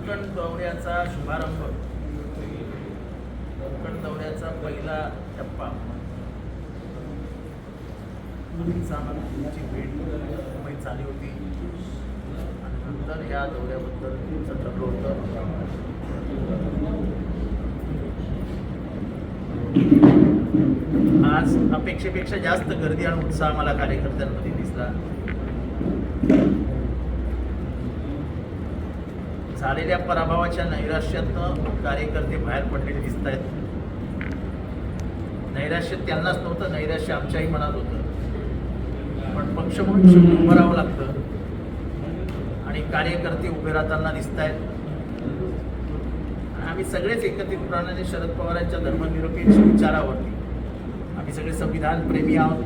कोकण दौऱ्याचा शुभारंभ. कोकण दौऱ्याचा पहिला टप्पा. आमचा आम्हाला तुमची भेट मुंबईत झाली होती. आणि नंतर या दौऱ्याबद्दल तुमचं ठरलं होतं. आज अपेक्षेपेक्षा जास्त गर्दी आणि उत्साह मला कार्यकर्त्यांमध्ये दिसला. झालेल्या पराभवाच्या नैराश्यातनं कार्यकर्ते बाहेर पडलेले दिसत आहेत. नैराश्य त्यांनाच नव्हतं नैराश्य आमच्याही मनात होतं. पण पक्ष म्हणून शेवटी उभं राहावं लागतं. आणि कार्यकर्ते उभे राहताना दिसत आहेत. आम्ही सगळेच एकत्रितपणाने शरद पवारांच्या धर्मनिरपेक्ष विचारावरती आम्ही सगळे संविधान प्रेमी आहोत.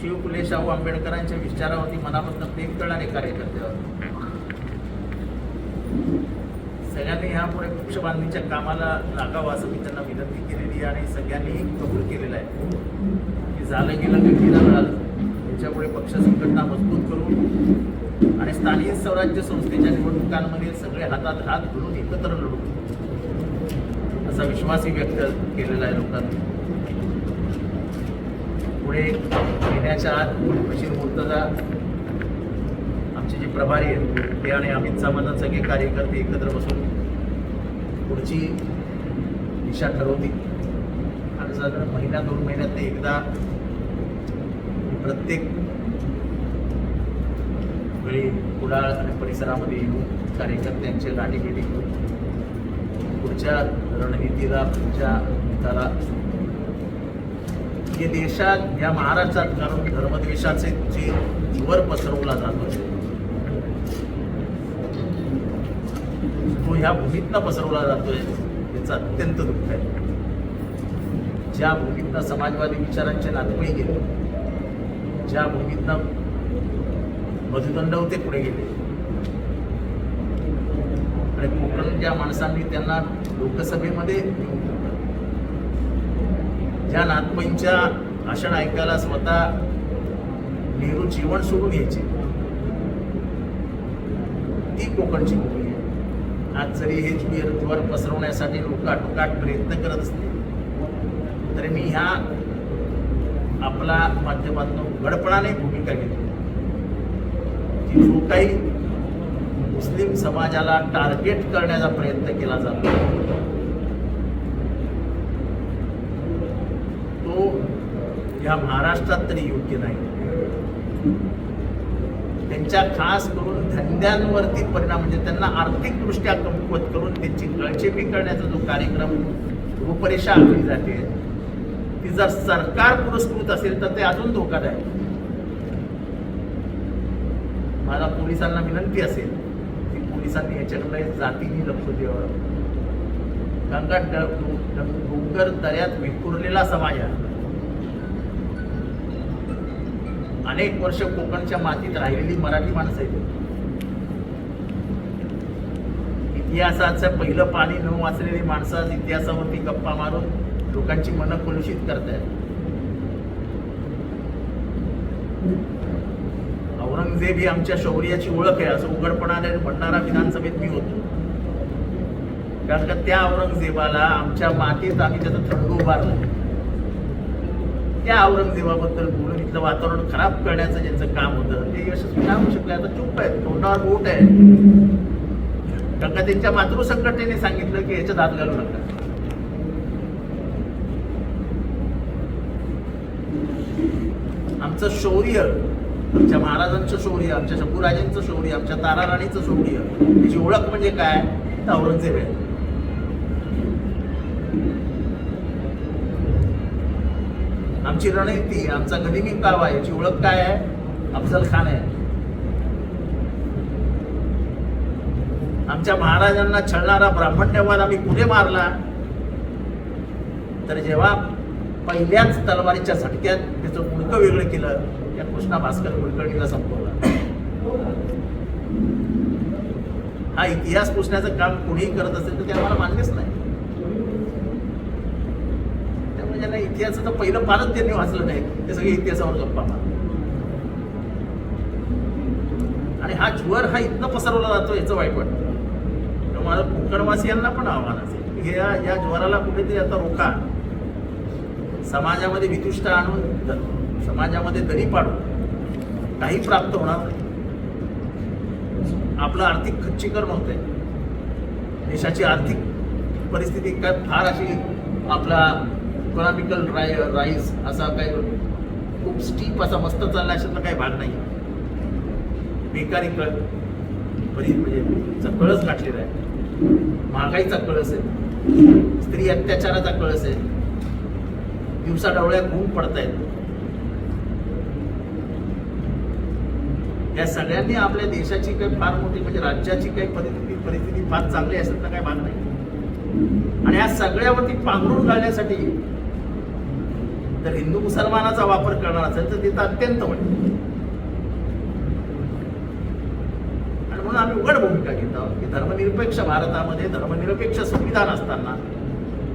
शिव फुले शाहू आंबेडकरांच्या विचारावरती मनापासून प्रेम करणारे कार्यकर्ते आहोत. सगळ्यांनी यापुढे वृक्ष बांधणीच्या कामाला लागावं असं मी त्यांना विनंती केलेली आहे आणि सगळ्यांनी कबूल केलेलं आहे. की झालं गेलं व्यक्तीला मिळालं त्याच्यापुढे पक्ष संघटना मजबूत करून आणि स्थानिक स्वराज्य संस्थेच्या निवडणुकांमध्ये सगळे हातात हात घालून एकत्र लढू. असा विश्वासही व्यक्त केलेला आहे लोकांनी. पुढे येण्याच्या आत बशीर मुर्तजा जे प्रभारी आहेत. ते आणि अमित सावंत सगळे कार्यकर्ते एकत्र बसून पुढची दिशा ठरवतील. आणि साधारण महिन्या दोन महिन्यात ते एकदा प्रत्येक वेळी कुडाळ आणि परिसरामध्ये येऊन कार्यकर्त्यांचे गाठीभेटी घेऊन पुढच्या रणनीतीला पुढच्या त्याला हे देशात या महाराष्ट्रात कारण धर्मद्वेषाचे जे जीवर पसरवला जातो तो ह्या भूमीतनं पसरवला जातोय याचं अत्यंत दुःख आहे. ज्या भूमीतनं समाजवादी विचारांचे नातवही गेले ज्या भूमीतनं मधुदंड होते पुढे गेले. आणि कोकण ज्या माणसांनी त्यांना लोकसभेमध्ये ज्या नातपईंच्या भाषण ऐकायला स्वतः नेहरू जीवन सोडून घ्यायचे ती कोकणची भूमी. आज जरी हे ज्वर पसरवण्यासाठी लोक आटोकाट प्रयत्न करत असते तरी मी ह्या आपला माध्यमातून उघडपणाने भूमिका घेतो. की जो काही मुस्लिम समाजाला टार्गेट करण्याचा प्रयत्न केला जातो तो या महाराष्ट्रात तरी योग्य नाही. त्यांच्या खास करून धंद्यांवरती परिणाम म्हणजे त्यांना आर्थिकदृष्ट्या कमकुवत करून त्यांची गळचेपी करण्याचा जो कार्यक्रम रूपरेषा आखली जाते ती जर सरकार पुरस्कृत असेल तर ते अजून धोकादायक. मला पोलिसांना विनंती असेल की पोलिसांनी याच्याकडे जातीने लक्ष द्यावं. कारण का डोंगर दऱ्यात विखुरलेला समाज आहे. अनेक वर्ष कोकणच्या मातीत राहिलेली मराठी माणसं आहेत. इतिहासाचं पहिलं पाणी न वाचलेली माणसं आज इतिहासावरती गप्पा मारून लोकांची मनं कलुषित आहेत औरंगजेब ही आमच्या शौर्याची ओळख आहे. असं उघडपणाने म्हणणारा विधानसभेत मी होतो. कारण का त्या औरंगजेबाला आमच्या मातीत आम्ही त्याचं थंड उभारलं. त्या औरंगजेबाबद्दल बोलून इथलं वातावरण खराब करण्याचं ज्यांचं काम होतं ते यशस्वी नाही होऊ शकले. आता चुप आहे तोंडावर बोट आहे. कारण का त्यांच्या मातृसंघटनेने सांगितलं की याच्यात हात घालू नका. आमचं शौर्य आमच्या महाराजांचं शौर्य आमच्या शंभूराजांचं शौर्य आमच्या ताराराणीचं शौर्य त्याची ओळख म्हणजे काय? औरंगजेब आहे आमची रणनीती आमचा गनिमी कावा याची ओळख काय आहे? अफजल खान आहे. आमच्या महाराजांना छळणारा ब्राह्मण्यवाद आम्ही कुठे मारला? तर जेव्हा पहिल्याच तलवारीच्या झटक्यात त्याचं मुडकं वेगळं केलं त्या कृष्णा भास्कर कुलकर्णीला संपवला. हा इतिहास पुसण्याचं काम कोणीही करत असेल तर ते आम्हाला मान्यच नाही. त्यांना इतिहासाचं पहिलं पानच त्यांनी वाचलं नाही. ते सगळे इतिहासावर गप्पा आणि हा ज्वर हा इथनं पसरवला जातो याचं वाईट वाटतं. माझं कोकणवासियांना पण आव्हान असेल हे या ज्वराला कुठेतरी आता रोखा समाजामध्ये वितुष्ट आणून समाजामध्ये दरी पाडून काही प्राप्त होणार नाही. आपलं आर्थिक खच्चीकरण होतंय देशाची आर्थिक परिस्थिती काय फार अशी आपला इकॉनॉमिकल राय राईज असा काय खूप स्टीप असा मस्त चालला अशातला काही भाग नाही. बेकारी कळ बरी म्हणजे कळस गाठलेला आहे. महागाईचा कळस आहे. स्त्री अत्याचाराचा कळस आहे. दिवसा डवळ्या खून पडतायत. या सगळ्यांनी आपल्या देशाची काही फार मोठी म्हणजे राज्याची काही परिस्थिती परिस्थिती फार चांगली असेल तर काही भाग नाही. आणि या सगळ्यावरती पांघरून घालण्यासाठी जर हिंदू मुसलमानाचा वापर करणार असेल तर तिथं अत्यंत वाईट आणि म्हणून आम्ही उघड भूमिका घेत आहोत की धर्मनिरपेक्ष भारतामध्ये धर्मनिरपेक्ष संविधान असताना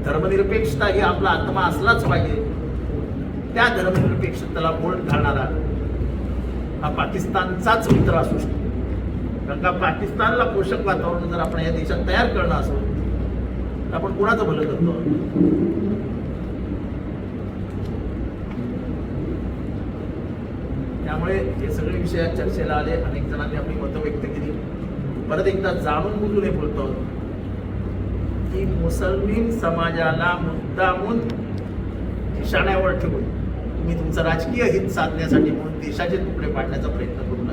धर्मनिरपेक्षता ही आपला आत्मा असलाच पाहिजे. त्या धर्मनिरपेक्षतेला बोल्ट घालणारा हा पाकिस्तानचाच मित्र असू शकतो. कारण का पाकिस्तानला पोषक वातावरण जर आपण या देशात तयार करणं असो तर आपण कोणाचं भलं करतो? त्यामुळे हे सगळे विषय चर्चेला आले. अनेक जणांनी आपली मतं व्यक्त केली. परत एकदा जाणून बुजून हे बोलतो. की मुसलमान समाजाला मुद्दामून निशाण्यावर ठेवून तुम्ही तुमचं राजकीय हित साधण्यासाठी म्हणून देशाचे तुकडे पाडण्याचा प्रयत्न करू